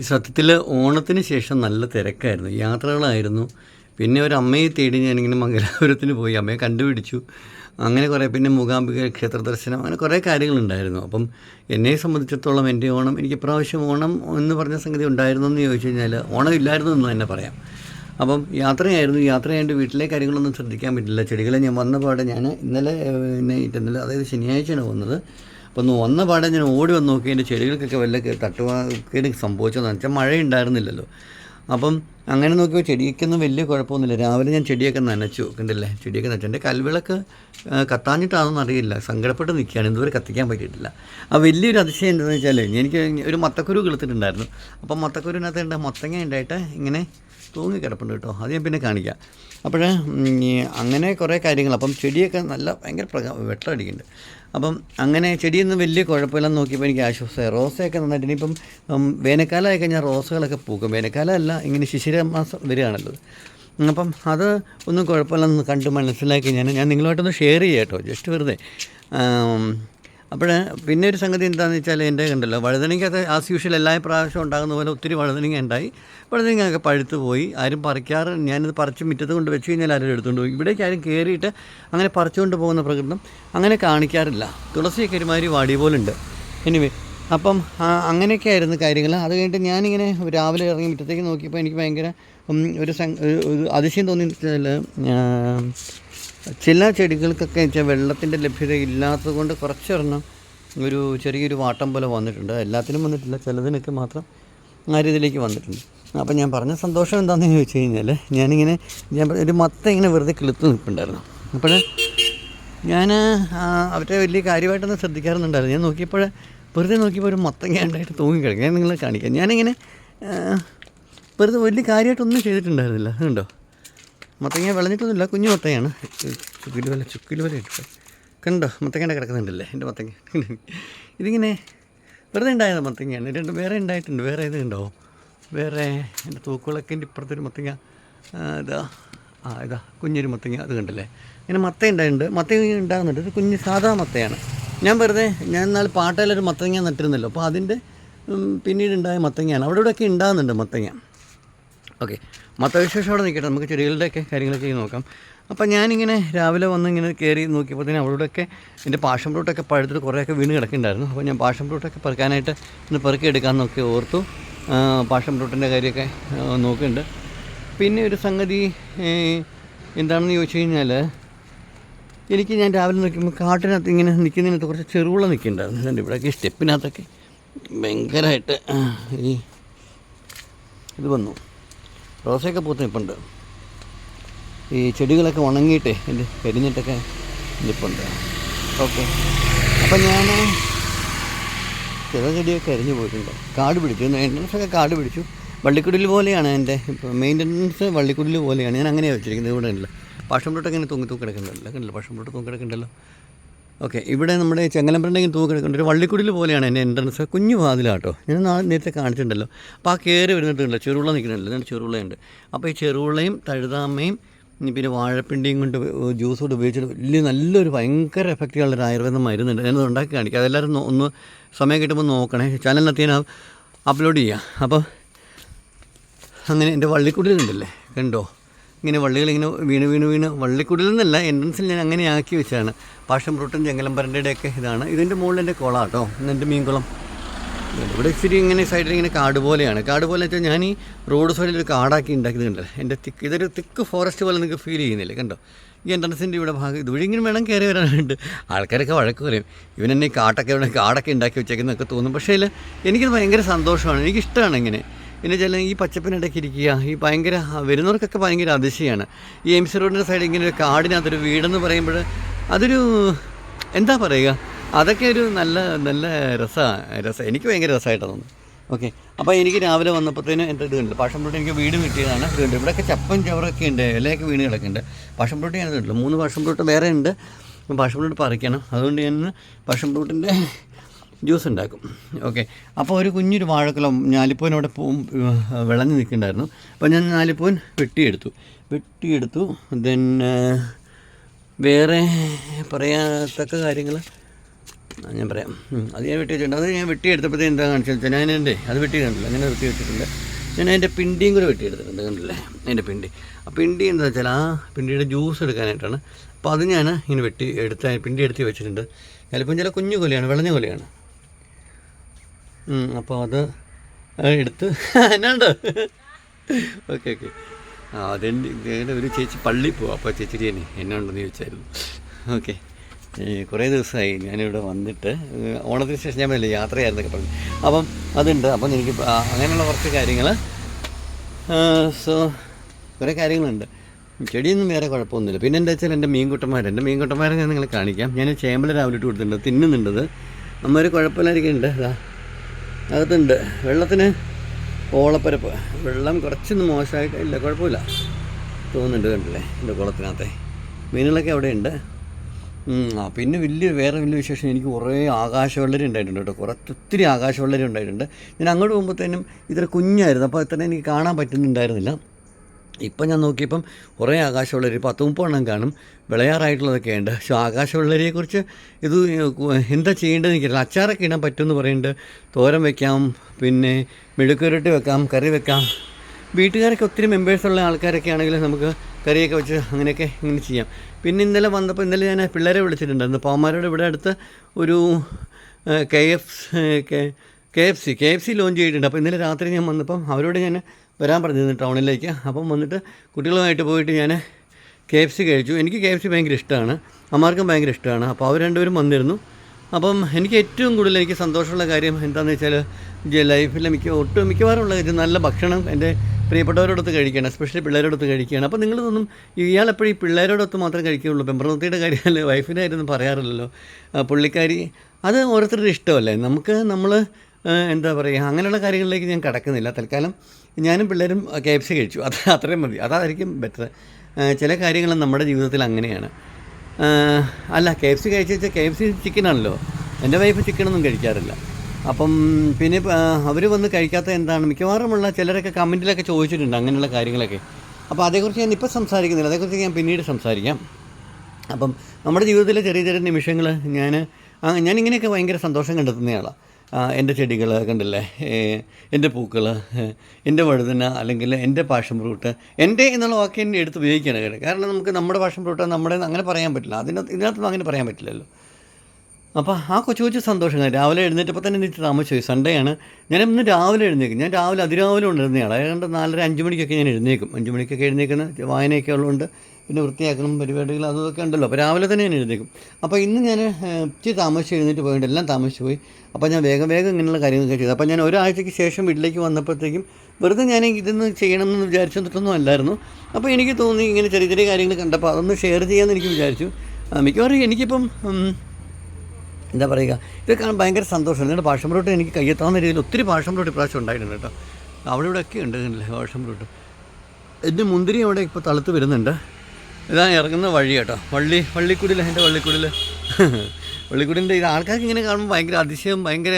ഈ സത്യത്തിൽ ഓണത്തിന് ശേഷം നല്ല തിരക്കായിരുന്നു. യാത്രകളായിരുന്നു. പിന്നെ ഒരു അമ്മയെ തേടി ഞാനിങ്ങനെ മംഗലാപുരത്തിന് പോയി. അമ്മയെ കണ്ടുപിടിച്ചു. അങ്ങനെ കുറേ പിന്നെ മൂകാംബിക ക്ഷേത്ര ദർശനം അങ്ങനെ കുറേ കാര്യങ്ങളുണ്ടായിരുന്നു. അപ്പം എന്നെ സംബന്ധിച്ചിടത്തോളം എന്റെ ഓണം എനിക്ക് ഇപ്രാവശ്യം ഓണം എന്ന് പറഞ്ഞ സംഗതി ഉണ്ടായിരുന്നു എന്ന് ചോദിച്ചു കഴിഞ്ഞാൽ ഓണം ഇല്ലായിരുന്നു എന്ന് തന്നെ പറയാം. അപ്പം യാത്രയായിരുന്നു. യാത്രയായിട്ട് വീട്ടിലെ കാര്യങ്ങളൊന്നും ശ്രദ്ധിക്കാൻ പറ്റില്ല. ചെടികളെ ഞാൻ വന്ന പാടെ ഞാൻ ഇന്നലെ പിന്നെ ഇന്നലെ അതായത് ശനിയാഴ്ചയാണ് വന്നത് അപ്പോൾ ഒന്ന് വന്ന പാടെ ഞാൻ ഓടി വന്ന് നോക്കി എന്റെ ചെടികൾക്കൊക്കെ വല്ല തട്ടുവാക്കേട് സംഭവിച്ചതെന്ന് വെച്ചാൽ മഴ ഉണ്ടായിരുന്നില്ലല്ലോ അപ്പം അങ്ങനെ നോക്കിയപ്പോൾ ചെടിക്കൊന്നും വലിയ കുഴപ്പമൊന്നുമില്ല. രാവിലെ ഞാൻ ചെടിയൊക്കെ നനച്ചു. കണ്ടില്ലേ? ചെടിയൊക്കെ നനച്ചു. എന്റെ കൽവിളക്ക് കത്താഞ്ഞിട്ടാണെന്ന് അറിയില്ല. സങ്കടപ്പെട്ട് നിൽക്കുകയാണ്. ഇതുവരെ കത്തിക്കാൻ പറ്റിയിട്ടില്ല. ആ വലിയൊരു അതിശയം എന്താണെന്ന് വെച്ചാൽ എനിക്ക് ഒരു മത്തക്കുരു കിളുത്തിട്ടുണ്ടായിരുന്നു. അപ്പം മത്തക്കുരുവിനകത്ത് ഉണ്ട് മത്തങ്ങ ഉണ്ടായിട്ട് ഇങ്ങനെ തൂങ്ങി കിടപ്പുണ്ട് കേട്ടോ. അത് ഞാൻ പിന്നെ കാണിക്കാം. അപ്പോൾ അങ്ങനെ കുറേ കാര്യങ്ങൾ. അപ്പം ചെടിയൊക്കെ നല്ല ഭയങ്കര പ്രക വെട്ടം അടിക്കുന്നുണ്ട്. അപ്പം അങ്ങനെ ചെടിയൊന്നും വലിയ കുഴപ്പമില്ലെന്ന് നോക്കിയപ്പോൾ എനിക്ക് ആശ്വാസമായി. റോസയൊക്കെ നന്നായിട്ട് ഇനിയിപ്പം വേനൽക്കാലമായി കഴിഞ്ഞാൽ റോസുകളൊക്കെ പൂക്കും. വേനൽക്കാലമല്ല ഇങ്ങനെ ശിശിര മാസം വരികയാണല്ലോ അപ്പം അത് ഒന്നും കുഴപ്പമില്ലെന്ന് കണ്ട് മനസ്സിലാക്കി ഞാൻ ഞാൻ നിങ്ങളുമായിട്ടൊന്ന് ഷെയർ ചെയ്യാം കേട്ടോ. ജസ്റ്റ് വെറുതെ. അപ്പോൾ പിന്നെ ഒരു സംഗതി എന്താണെന്ന് വെച്ചാൽ എന്റെ കണ്ടല്ലോ വഴുതനങ്ങയ്ക്കകത്ത് ആസ് യൂഷ്വൽ എല്ലാ പ്രാവശ്യം ഉണ്ടാകുന്ന പോലെ ഒത്തിരി വഴുതനങ്ങ ഉണ്ടായി. വഴുതനങ്ങയൊക്കെ പഴുത്ത് പോയി. ആരും പറിക്കാറ് ഞാനിത് പറിച്ച് മുറ്റത്ത് കൊണ്ട് വെച്ച് കഴിഞ്ഞാൽ ആരും എടുത്തുകൊണ്ട് പോയി ഇവിടേക്ക് ആരും കയറിയിട്ട് അങ്ങനെ പറിച്ചുകൊണ്ട് പോകുന്ന പ്രകൃതം അങ്ങനെ കാണിക്കാറില്ല. തുളസിയൊക്കെ ഒരുമാതിരി വാടി പോലുണ്ട്. എനിവേ അപ്പം അങ്ങനെയൊക്കെ ആയിരുന്നു കാര്യങ്ങൾ അത് കഴിഞ്ഞിട്ട് ഞാനിങ്ങനെ രാവിലെ ഇറങ്ങി മുറ്റത്തേക്ക് നോക്കിയപ്പോൾ എനിക്ക് ഭയങ്കര ഒരു അതിശയം തോന്നി വെച്ചാൽ ചില ചെടികൾക്കൊക്കെ വെച്ചാൽ വെള്ളത്തിന്റെ ലഭ്യത ഇല്ലാത്തത് കൊണ്ട് കുറച്ചൊരെണ്ണം ഒരു ചെറിയൊരു വാട്ടം പോലെ വന്നിട്ടുണ്ട്. എല്ലാത്തിനും വന്നിട്ടില്ല. ചിലതിനൊക്കെ മാത്രം ആ രീതിയിലേക്ക് വന്നിട്ടുണ്ട്. അപ്പം ഞാൻ പറഞ്ഞ സന്തോഷം എന്താണെന്ന് ചോദിച്ചു കഴിഞ്ഞാൽ ഞാനിങ്ങനെ ഞാൻ ഒരു മത്ത ഇങ്ങനെ വെറുതെ കിളുത്ത് നിൽപ്പുണ്ടായിരുന്നു. അപ്പോൾ ഞാൻ അവരെ വലിയ കാര്യമായിട്ടൊന്നും ശ്രദ്ധിക്കാറുണ്ടായിരുന്നു ഞാൻ നോക്കിയപ്പോൾ വെറുതെ നോക്കിയപ്പോൾ ഒരു മത്തങ്ങ ഉണ്ടായിട്ട് തൂങ്ങിക്കിടക്കും ഞാൻ നിങ്ങളെ കാണിക്കാം. ഞാനിങ്ങനെ വെറുതെ വലിയ കാര്യമായിട്ടൊന്നും ചെയ്തിട്ടുണ്ടായിരുന്നില്ല. അതുണ്ടോ മത്തങ്ങ വിളഞ്ഞിട്ടൊന്നുമില്ല. കുഞ്ഞു മത്തങ്ങയാണ്. ചുക്കിൽ വല ചുക്കിൽ വല ഇട്ടു കണ്ടോ മത്തങ്ങയുടെ കിടക്കുന്നുണ്ടല്ലേ എന്റെ മത്തങ്ങ. ഇതിങ്ങനെ വെറുതെ ഉണ്ടായത് മത്തങ്ങയാണ്. രണ്ട് വേറെ ഉണ്ടായിട്ടുണ്ട്. വേറെ ഇത് ഉണ്ടോ വേറെ എന്റെ തൂക്കുളക്കിന്റെ ഇപ്പുറത്തൊരു മത്തങ്ങ. ഇതാ. ആ ഇതാ. കുഞ്ഞൊരു മത്തങ്ങ അത് കണ്ടല്ലേ? ഇങ്ങനെ മത്ത ഉണ്ടായിട്ടുണ്ട്. മത്തങ്ങ ഉണ്ടാകുന്നുണ്ട്. ഇത് കുഞ്ഞ് സാധാ മത്തയാണ്. ഞാൻ വെറുതെ ഞാൻ എന്നാൽ പാട്ടയിലൊരു മത്തങ്ങ നട്ടിരുന്നല്ലോ. അപ്പോൾ അതിന്റെ ഉം, പിന്നീട് ഉണ്ടായ മത്തങ്ങയാണ്. അവിടെ ഇവിടെയൊക്കെ ഉണ്ടാകുന്നുണ്ട് മത്തങ്ങ. ഓക്കെ. മതവിശേഷം അവിടെ നിൽക്കട്ടെ. നമുക്ക് ചെടികളുടെയൊക്കെ കാര്യങ്ങളൊക്കെ ചെയ്ത് നോക്കാം. അപ്പം ഞാനിങ്ങനെ രാവിലെ വന്ന് ഇങ്ങനെ കയറി നോക്കിയപ്പോഴത്തേനും അവിടെയൊക്കെ എന്റെ പാഷൻ ഫ്രൂട്ടൊക്കെ പഴുത്തിട്ട് കുറേയൊക്കെ വീണ് കിടക്കുന്നുണ്ടായിരുന്നു. അപ്പോൾ ഞാൻ പാഷൻ ഫ്രൂട്ടൊക്കെ പെറുക്കാനായിട്ട് ഒന്ന് പെറുക്കി എടുക്കാമെന്നൊക്കെ ഓർത്തു പാഷൻ ഫ്രൂട്ടിന്റെ കാര്യമൊക്കെ നോക്കുന്നുണ്ട്. പിന്നെ ഒരു സംഗതി എന്താണെന്ന് ചോദിച്ചു കഴിഞ്ഞാൽ എനിക്ക് ഞാൻ രാവിലെ നോക്കുമ്പോൾ കാട്ടിനകത്ത് ഇങ്ങനെ നിൽക്കുന്നതിനകത്ത് കുറച്ച് ചെറുവിള നിൽക്കുന്നുണ്ടായിരുന്നു. അതുകൊണ്ട് ഇവിടെയൊക്കെ സ്റ്റെപ്പിനകത്തൊക്കെ ഭയങ്കരമായിട്ട് ഈ ഇത് വന്നു. റോസയൊക്കെ പൂത്ത് നിൽപ്പുണ്ട് ഈ ചെടികളൊക്കെ ഉണങ്ങിയിട്ടേ എന്റെ കരിഞ്ഞിട്ടൊക്കെ നിൽപ്പുണ്ട് ഓക്കെ. അപ്പം ഞാൻ ചില ചെടിയൊക്കെ അരിഞ്ഞു പോയിട്ടുണ്ട്. കാട് പിടിച്ചു. മെയിന്റനൻസ് ഒക്കെ കാട് പിടിച്ചു. വള്ളിക്കുടിൽ പോലെയാണ് എന്റെ ഇപ്പോൾ മെയിന്റനൻസ് വള്ളിക്കുടിൽ പോലെയാണ്. ഞാൻ അങ്ങനെയാണ് വെച്ചിരിക്കുന്നത്. ഇവിടെ ഉണ്ടല്ലോ. പാഷം തൊട്ടൊക്കെ ഇങ്ങനെ തൂങ്ങി തൂക്കി കിടക്കുന്നുണ്ടല്ലോ. കണ്ടില്ല? പാഷം ഫ്രൂട്ട് തൂങ്ങി കിടക്കുന്നുണ്ടല്ലോ. ഓക്കെ ഇവിടെ നമ്മുടെ ചെങ്ങലമ്പരണ്ടെങ്കിൽ തൂക്കെടുക്കേണ്ട ഒരു വള്ളിക്കുടിൽ പോലെയാണ് എന്റെ എൻട്രൻസ് കുഞ്ഞു വാതിലാട്ടോ. ഞാൻ നേരത്തെ കാണിച്ചിട്ടുണ്ടല്ലോ. അപ്പോൾ ആ കയറി വരുന്നിട്ടുണ്ടല്ലോ ചെറുവിള നിൽക്കുന്നുണ്ടല്ലോ. ഞാൻ ചെറുവിളയുണ്ട് അപ്പോൾ ഈ ചെറുവിളയും തഴുതാമയും പിന്നെ വാഴപ്പിണ്ടിയും കൊണ്ട് ജ്യൂസ് കൊണ്ട് ഉപയോഗിച്ചിട്ട് വലിയ നല്ലൊരു ഭയങ്കര എഫക്റ്റുള്ള ഒരു ആയുർവേദം മരുന്നുണ്ട്. ഞാനത് ഉണ്ടാക്കി കാണിക്കാം. അതെല്ലാവരും ഒന്ന് സമയം കിട്ടുമ്പോൾ നോക്കണേ. ചാനലിനകത്ത് അപ്ലോഡ് ചെയ്യാം. അപ്പോൾ അങ്ങനെ എന്റെ വള്ളിക്കുടിയിലുണ്ടല്ലേ കണ്ടോ? ഇങ്ങനെ വള്ളികൾ ഇങ്ങനെ വീണ് വീണ് വീണ് വള്ളിക്കുടിൽ നിന്നല്ല എൻട്രൻസിൽ ഞാൻ അങ്ങനെ ആക്കി വെച്ചാണ് പാഷം ഫ്രൂട്ടും ചെങ്കലമ്പരന്റെയൊക്കെ ഇതാണ്. ഇതിന്റെ മുകളിൽ എന്റെ കുളം കേട്ടോ എന്റെ മീൻകുളം ഇവിടെ ഇച്ചിരി ഇങ്ങനെ സൈഡിൽ ഇങ്ങനെ കാട് പോലെയാണ്. കാട് പോലെ വെച്ചാൽ ഞാൻ ഈ റോഡ് സൈഡിൽ ഒരു കാടാക്കി ഉണ്ടാക്കിയതുണ്ടല്ലോ. എന്റെ തിക്ക് ഇതൊരു തിക്ക് ഫോറസ്റ്റ് പോലെ നിങ്ങൾക്ക് ഫീൽ ചെയ്യുന്നില്ല കണ്ടോ? ഈ എൻട്രൻസിന്റെ ഇവിടെ ഭാഗം ഇതുവഴി ഇങ്ങനെ വേണം കയറി വരാനുണ്ട് ആൾക്കാരൊക്കെ വഴക്ക് പറയും. ഇവൻ എന്നെ കാട്ടൊക്കെ ഇവിടെ കാടൊക്കെ ഉണ്ടാക്കി വെച്ചേക്കുന്നൊക്കെ തോന്നും. പക്ഷേ എനിക്കത് ഭയങ്കര സന്തോഷമാണ്. എനിക്കിഷ്ടമാണ് ഇങ്ങനെ. പിന്നെ ചില ഈ പച്ചപ്പിനിടയ്ക്ക് ഇരിക്കുക. ഈ ഭയങ്കര വരുന്നവർക്കൊക്കെ ഭയങ്കര അതിശയമാണ് ഈ എം സി റോഡിന്റെ സൈഡിൽ ഇങ്ങനെ ഒരു കാടിനകത്തൊരു വീടെന്ന് പറയുമ്പോൾ അതൊരു എന്താ പറയുക? അതൊക്കെ ഒരു നല്ല നല്ല രസമാണ് രസം. എനിക്ക് ഭയങ്കര രസമായിട്ടാണ് തോന്നുന്നത്. ഓക്കെ. അപ്പോൾ എനിക്ക് രാവിലെ വന്നപ്പോഴത്തേനും എന്റെ ഇത് കണ്ടില്ല? പാഷം ഫ്രൂട്ട് എനിക്ക് വീട് കിട്ടിയതാണ്. ഇതുണ്ട് ഇവിടെയൊക്കെ ചപ്പും ചവറൊക്കെ ഉണ്ട്. ഇലയൊക്കെ വീണുകളൊക്കെ കിടക്കുന്നുണ്ട്. പാഷം ഫ്രൂട്ട് ഞാൻ ഇതുണ്ട് മൂന്ന് പാഷം ഫ്രൂട്ട് വേറെ ഉണ്ട്. പാഷം ഫ്രൂട്ട് പറിക്കണം. അതുകൊണ്ട് ഞാൻ പാഷം ഫ്രൂട്ടിന്റെ ജ്യൂസ് ഉണ്ടാക്കും. ഓക്കെ. അപ്പോൾ ഒരു കുഞ്ഞൊരു വാഴക്കുളം ഞാലിപ്പൂൻ അവിടെ പൂ വിളഞ്ഞ് നിൽക്കുന്നുണ്ടായിരുന്നു. അപ്പോൾ ഞാൻ ഞാലിപ്പൂവൻ വെട്ടിയെടുത്തു. വെട്ടിയെടുത്തു. ദെൻ വേറെ പറയാത്തക്ക കാര്യങ്ങൾ ഞാൻ പറയാം. അത് ഞാൻ വെട്ടി വെച്ചിട്ടുണ്ട് അത് ഞാൻ വെട്ടിയെടുത്തപ്പോഴത്തേ എന്താ വെച്ചാൽ ഞാൻ എന്റെ അത് വെട്ടിയിട്ടുണ്ട് അങ്ങനെ വെട്ടി വെച്ചിട്ടുണ്ട്. ഞാൻ അതിന്റെ പിണ്ടിയും കൂടെ വെട്ടിയെടുത്തിട്ടുണ്ട്. കണ്ടില്ലേ? അതിന്റെ പിണ്ടി. ആ പിണ്ടി എന്താ വെച്ചാൽ ആ പിണ്ടിയുടെ ജ്യൂസ് എടുക്കാനായിട്ടാണ്. അപ്പോൾ അത് ഞാൻ ഇങ്ങനെ വെട്ടി എടുത്ത പിണ്ടി എടുത്ത് വെച്ചിട്ടുണ്ട്. ചിലപ്പം ചില കുഞ്ഞു കൊലയാണ് വിളഞ്ഞ കൊലയാണ്. അപ്പോൾ അത് എടുത്ത് എന്നാണ്ട്? ഓക്കെ ഓക്കെ ആ അതെന്റെ ഒരു ചേച്ചി പള്ളി പോവാം അപ്പോൾ ചേച്ചി തന്നെ എന്നുണ്ടെന്ന് ചോദിച്ചായിരുന്നു. ഓക്കെ കുറേ ദിവസമായി ഞാനിവിടെ വന്നിട്ട് ഓണത്തിന് ശേഷം ഞാൻ വലിയ യാത്രയായിരുന്നൊക്കെ പറഞ്ഞു. അപ്പം അതുണ്ട് അപ്പം എനിക്ക് അങ്ങനെയുള്ള കുറച്ച് കാര്യങ്ങൾ സോ കുറേ കാര്യങ്ങളുണ്ട്. ചെടിയൊന്നും വേറെ കുഴപ്പമൊന്നുമില്ല. പിന്നെ എന്താ വെച്ചാൽ എന്റെ മീൻകുട്ടന്മാർ എന്റെ മീൻകുട്ടന്മാരെ ഞാൻ നിങ്ങളെ കാണിക്കാം. ഞാൻ ചേമ്പല രാവിലെ ഇട്ട് കൊടുത്തിട്ടുണ്ട് തിന്നുന്നുണ്ടത്. അമ്മ ഒരു കുഴപ്പമില്ലായിരിക്കുന്നുണ്ട് അതാ അകത്തുണ്ട്. വെള്ളത്തിന് ഓളപ്പരപ്പ്. വെള്ളം കുറച്ചൊന്നും മോശമായിട്ട് ഇല്ല കുഴപ്പമില്ല. തോന്നുന്നുണ്ട് കണ്ടില്ലേ എന്റെ കുളത്തിനകത്തെ. മീനുകളൊക്കെ അവിടെയുണ്ട്. ആ പിന്നെ വലിയ വേറെ വലിയ വിശേഷം. എനിക്ക് കുറേ ആകാശവെള്ളരി ഉണ്ടായിട്ടുണ്ട് കേട്ടോ. കുറച്ച് ഒത്തിരി ആകാശവെള്ളരി ഉണ്ടായിട്ടുണ്ട്. ഞാൻ അങ്ങോട്ട് പോകുമ്പോഴത്തേനും ഇത്ര കുഞ്ഞായിരുന്നു. അപ്പോൾ ഇത്ര എനിക്ക് കാണാൻ പറ്റുന്നുണ്ടായിരുന്നില്ല. ഇപ്പം ഞാൻ നോക്കിയപ്പം കുറേ ആകാശവെള്ളരി പത്ത് മുപ്പെണ്ണം കാണും. വിളയാറായിട്ടുള്ളതൊക്കെ ഉണ്ട്. പക്ഷേ ആകാശവെള്ളരിയെക്കുറിച്ച് ഇത് എന്താ ചെയ്യേണ്ടതെന്ന് എനിക്കറിയില്ല. അച്ചാറൊക്കെ ഇടാൻ പറ്റുമെന്ന് പറയുന്നുണ്ട്. തോരൻ വെക്കാം പിന്നെ മെഴുക്കുരുട്ടി വെക്കാം കറി വെക്കാം. വീട്ടുകാരൊക്കെ ഒത്തിരി മെമ്പേഴ്സുള്ള ആൾക്കാരൊക്കെ ആണെങ്കിൽ നമുക്ക് കറിയൊക്കെ വെച്ച് അങ്ങനെയൊക്കെ ഇങ്ങനെ ചെയ്യാം. പിന്നെ ഇന്നലെ വന്നപ്പോൾ ഇന്നലെ ഞാൻ പിള്ളേരെ വിളിച്ചിട്ടുണ്ടായിരുന്നു. പാവന്മാരോട് ഇവിടെ അടുത്ത് ഒരു K F K F C K F C launch ചെയ്തിട്ടുണ്ട്. അപ്പോൾ ഇന്നലെ രാത്രി ഞാൻ വന്നപ്പം അവരോട് ഞാൻ വരാൻ പറഞ്ഞിരുന്നു ടൗണിലേക്ക്. അപ്പം വന്നിട്ട് കുട്ടികളുമായിട്ട് പോയിട്ട് ഞാൻ കെ എഫ് സി കഴിച്ചു. എനിക്ക് കെ എഫ് സി ഭയങ്കര ഇഷ്ടമാണ്. അമ്മാർക്കും ഭയങ്കര ഇഷ്ടമാണ്. അപ്പോൾ അവർ രണ്ടുപേരും വന്നിരുന്നു. അപ്പം എനിക്ക് ഏറ്റവും കൂടുതൽ എനിക്ക് സന്തോഷമുള്ള കാര്യം എന്താണെന്ന് വെച്ചാൽ ലൈഫിൽ മിക്ക ഒട്ടും മിക്കവാറുള്ള കാര്യം നല്ല ഭക്ഷണം എന്റെ പ്രിയപ്പെട്ടവരോടൊത്ത് കഴിക്കുകയാണ് എസ്പെഷ്യലി പിള്ളേരോടൊത്ത് കഴിക്കുകയാണ്. അപ്പോൾ നിങ്ങളിതൊന്നും ഇയാളെപ്പോഴും ഈ പിള്ളേരോടൊത്ത് മാത്രം കഴിക്കുകയുള്ളൂ. പെമ്പറനത്തിയുടെ കാര്യമല്ലേ വൈഫിന്റെ കാര്യമൊന്നും പറയാറില്ലല്ലോ. പുള്ളിക്കാരി അത് ഓരോരുത്തരുടെ ഇഷ്ടമല്ലേ? നമുക്ക് നമ്മൾ എന്താ പറയുക അങ്ങനെയുള്ള കാര്യങ്ങളിലേക്ക് ഞാൻ കിടക്കുന്നില്ല. തൽക്കാലം ഞാനും പിള്ളേരും കെ എഫ് സി കഴിച്ചു. അത് അത്രയും മതി. അതായിരിക്കും ബെറ്റർ ചില കാര്യങ്ങൾ നമ്മുടെ ജീവിതത്തിൽ അങ്ങനെയാണ്. അല്ല കെ എഫ് സി കഴിച്ചു വെച്ചാൽ കെ എഫ് സി ചിക്കനാണല്ലോ എന്റെ വൈഫ് ചിക്കനൊന്നും കഴിക്കാറില്ല. അപ്പം പിന്നെ അവർ വന്ന് കഴിക്കാത്ത എന്താണ്? മിക്കവാറുമുള്ള ചിലരൊക്കെ കമന്റിലൊക്കെ ചോദിച്ചിട്ടുണ്ട് അങ്ങനെയുള്ള കാര്യങ്ങളൊക്കെ. അപ്പോൾ അതേക്കുറിച്ച് ഞാൻ ഇപ്പോൾ സംസാരിക്കുന്നില്ല. അതേക്കുറിച്ച് ഞാൻ പിന്നീട് സംസാരിക്കാം. അപ്പം നമ്മുടെ ജീവിതത്തിലെ ചെറിയ ചെറിയ നിമിഷങ്ങൾ ഞാൻ ഇങ്ങനെയൊക്കെ ഭയങ്കര സന്തോഷം കണ്ടെത്തുന്നയാളാണ് എന്റെ ചെടികൾ കണ്ടില്ലേ? എന്റെ പൂക്കൾ എന്റെ വഴുതന അല്ലെങ്കിൽ എന്റെ പാഷൻ ഫ്രൂട്ട് എന്റെ എന്നുള്ള വാക്ക് തന്നെ എടുത്ത് ഉപയോഗിക്കുകയാണ് കാരണം നമുക്ക് നമ്മുടെ പാഷൻ ഫ്രൂട്ട് നമ്മുടെ അങ്ങനെ പറയാൻ പറ്റില്ല. അതിനകത്ത് ഇതിനകത്തൊന്നും അങ്ങനെ പറയാൻ പറ്റില്ലല്ലോ. അപ്പോൾ ആ കൊച്ചു കൊച്ചു സന്തോഷങ്ങൾ. രാവിലെ എഴുന്നേറ്റപ്പോൾ തന്നെ എനിക്ക് താമസിച്ചു സൺഡേ ആണ്. ഞാൻ ഇന്ന് രാവിലെ എഴുന്നേക്കും. ഞാൻ രാവിലെ അതിരാവിലെ ഉണരുന്നതാണ് ഏതാണ്ട് നാലര അഞ്ച് മണിക്കൊക്കെ ഞാൻ എഴുന്നേക്കും. അഞ്ച് മണിക്കൊക്കെ എഴുന്നേക്കുന്ന വായനയൊക്കെ ഉള്ളതുകൊണ്ട് പിന്നെ വൃത്തിയാക്കണം പരിപാടികൾ അതൊക്കെ ഉണ്ടല്ലോ. അപ്പോൾ രാവിലെ തന്നെ ഞാൻ എഴുന്നേക്കും അപ്പോൾ ഇന്ന് ഞാൻ ഇച്ചിരി താമസിച്ച് എഴുന്നേറ്റ് പോയിട്ട് എല്ലാം താമസിച്ച് പോയി. അപ്പോൾ ഞാൻ വേഗം വേഗം ഇങ്ങനെയുള്ള കാര്യങ്ങളൊക്കെ ചെയ്തു. അപ്പോൾ ഞാൻ ഒരാഴ്ചയ്ക്ക് ശേഷം വീട്ടിലേക്ക് വന്നപ്പോഴത്തേക്കും വെറുതെ ഞാൻ ഇതൊന്ന് ചെയ്യണമെന്ന് വിചാരിച്ചിട്ടൊന്നും അല്ലായിരുന്നു. അപ്പോൾ എനിക്ക് തോന്നി ഇങ്ങനെ ചെറിയ ചെറിയ കാര്യങ്ങൾ കണ്ടപ്പോൾ അതൊന്ന് ഷെയർ ചെയ്യാമെന്ന് എനിക്ക് വിചാരിച്ചു. മിക്കവാറും എനിക്കിപ്പം എന്താ പറയുക ഇത് കാണാൻ ഭയങ്കര സന്തോഷമാണ് നിങ്ങളുടെ പാഷൻ ഫ്രൂട്ട് എനിക്ക് കയ്യെത്താവുന്ന രീതിയിൽ ഒത്തിരി പാഷൻ ഫ്രൂട്ട് ഇപ്രാവശ്യം ഉണ്ടായിട്ടുണ്ട് കേട്ടോ. അവിടെ ഇവിടെ ഒക്കെ ഉണ്ട് പാഷം ഫ്രൂട്ട് എന്റെ മുന്തിരി അവിടെ ഇപ്പോൾ തളുത്ത് വരുന്നുണ്ട്. ഇതാ ഇറങ്ങുന്ന വഴി കേട്ടോ. വള്ളി വള്ളിക്കുടിൽ എന്റെ വള്ളിക്കുടിൽ വള്ളിക്കുടിന്റെ ഇത് ആൾക്കാർക്ക് ഇങ്ങനെ കാണുമ്പോൾ ഭയങ്കര അതിശയം ഭയങ്കര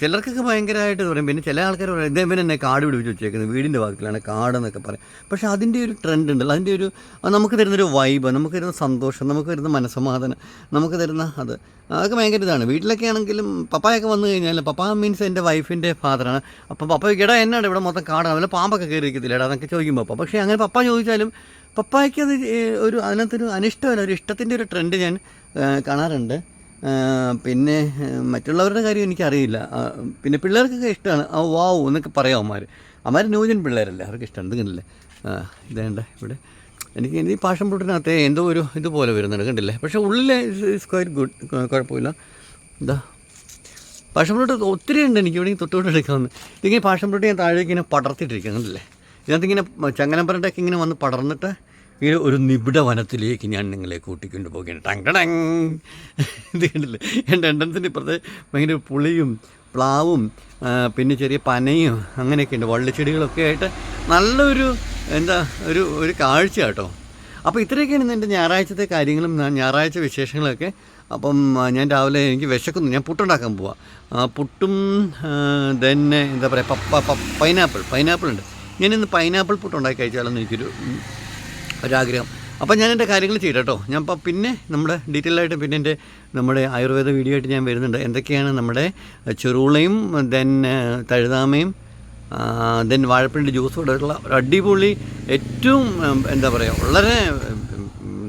ചിലർക്കൊക്കെ ഭയങ്കരമായിട്ട് പറയും. പിന്നെ ചില ആൾക്കാർ പറയും ഇതേ പിന്നെ എന്നെ കാട് പിടിപ്പിച്ച് വെച്ചേക്കുന്നത് വീടിന്റെ വാക്കിലാണ് കാടെന്നൊക്കെ പറയും. പക്ഷേ അതിന്റെ ഒരു ട്രെൻഡ് ഉണ്ടല്ലോ അതിന്റെ ഒരു നമുക്ക് തരുന്നൊരു വൈബ് നമുക്ക് തരുന്ന സന്തോഷം നമുക്ക് തരുന്ന മനസ്സമാധാനം നമുക്ക് തരുന്ന അത് അതൊക്കെ ഭയങ്കര ഇതാണ്. വീട്ടിലൊക്കെ ആണെങ്കിലും പപ്പായൊക്കെ വന്നു കഴിഞ്ഞാൽ പപ്പ മീൻസ് എന്റെ വൈഫിന്റെ ഫാദറാണ് അപ്പം പപ്പ ഇടാ എന്നാണ് ഇവിടെ മൊത്തം കാടാണ് വല്ല പാമ്പൊക്കെ കയറി ഇരിക്കത്തില്ല എന്നൊക്കെ ചോദിക്കും പപ്പ പക്ഷേ അങ്ങനെ പപ്പ ചോദിച്ചാലും പപ്പായ്ക്ക് അത് ഒരു അതിനകത്തൊരു അനിഷ്ടമല്ല ഒരു ഇഷ്ടത്തിന്റെ ഒരു ട്രെൻഡ് ഞാൻ കാണാറുണ്ട്. പിന്നെ മറ്റുള്ളവരുടെ കാര്യം എനിക്കറിയില്ല. പിന്നെ പിള്ളേർക്കൊക്കെ ഇഷ്ടമാണ്. ആ വാവ് എന്നൊക്കെ പറയാം അമ്മമാർ അമ്മമാർ ന്യൂജൻ പിള്ളേരല്ലേ അവർക്ക് ഇഷ്ടമാണ് കണ്ടില്ലേ? ഇതേണ്ട ഇവിടെ. എനിക്ക് ഈ പാഷൻ പൊട്ടിനകത്ത് എന്തോ ഒരു ഇതുപോലെ വരുന്നുണ്ട്. കണ്ടില്ലേ? പക്ഷേ ഉള്ളിൽ ഇസ് ക്വയറ്റ് ഗുഡ് കുഴപ്പമില്ല. എന്താ പാഷൻ പൊട്ട് ഒത്തിരി ഉണ്ട് എനിക്ക് ഇവിടെ തൊട്ടുകൊണ്ട് എടുക്കാമെന്ന് ഇതിങ്ങനെ പാഷൻ പൊട്ടി ഞാൻ താഴേക്ക് ഇങ്ങനെ പടർത്തിയിട്ടിരിക്കുക കണ്ടില്ലേ? ഇതിനകത്ത് ഇങ്ങനെ ചങ്ങനപ്പരട്ടൊക്കെ ഇങ്ങനെ വന്ന് പടർന്നിട്ട് ഈ ഒരു നിബിഡ വനത്തിലേക്ക് ഞാൻ നിങ്ങളെ കൂട്ടിക്കൊണ്ട് പോകുകയാണ് ടങ് ഇത് കണ്ടില്ലേ? എന്റെ എണ്ണത്തിന്റെ ഇപ്പുറത്തെ ഭയങ്കര പുളിയും പ്ലാവും പിന്നെ ചെറിയ പനയും അങ്ങനെയൊക്കെ ഉണ്ട്. വള്ളിച്ചെടികളൊക്കെ ആയിട്ട് നല്ലൊരു എന്താ ഒരു ഒരു കാഴ്ച കേട്ടോ. അപ്പോൾ ഇത്രയൊക്കെയാണ് ഇന്ന് എന്റെ ഞായറാഴ്ചത്തെ കാര്യങ്ങളും ഞായറാഴ്ച വിശേഷങ്ങളൊക്കെ. അപ്പം ഞാൻ രാവിലെ എനിക്ക് വിശക്കുന്നു. ഞാൻ പുട്ടുണ്ടാക്കാൻ പോവാം. പുട്ടും തന്നെ എന്താ പറയുക പപ്പ പൈനാപ്പിൾ പൈനാപ്പിൾ ഉണ്ട്. ഞാനിന്ന് പൈനാപ്പിൾ പുട്ടുണ്ടാക്കി കഴിച്ചാലെന്ന് എനിക്കൊരു ഒരാഗ്രഹം. അപ്പോൾ ഞാൻ എന്റെ കാര്യങ്ങൾ ചെയ്യട്ടെ കേട്ടോ ഞാൻ ഇപ്പം പിന്നെ നമ്മുടെ ഡീറ്റെയിൽ ആയിട്ട് പിന്നെ എന്റെ നമ്മുടെ ആയുർവേദ വീഡിയോ ആയിട്ട് ഞാൻ വരുന്നുണ്ട്. എന്തൊക്കെയാണ് നമ്മുടെ ചെറുളയും ദെൻ തഴുതാമയും ദെൻ വാഴപ്പിണ്ടി ജ്യൂസ് കൊടുത്തുള്ള ഒരു അടിപൊളി ഏറ്റവും എന്താ പറയുക വളരെ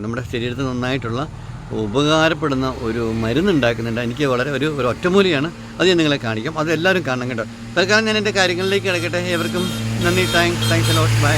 നമ്മുടെ ശരീരത്തിന് നന്നായിട്ടുള്ള ഉപകാരപ്പെടുന്ന ഒരു മരുന്ന് ഉണ്ടാക്കുന്നുണ്ട്. എനിക്ക് വളരെ ഒരു ഒരു ഒറ്റമൂലിയാണ്. അത് ഞാൻ നിങ്ങളെ കാണിക്കാം. അത് എല്ലാവരും കാണണം കേട്ടോ. തൽക്കാലം ഞാൻ എന്റെ കാര്യങ്ങളിലേക്ക് കിടക്കട്ടെ. ഏവർക്കും നന്ദി. Thanks thanks lot by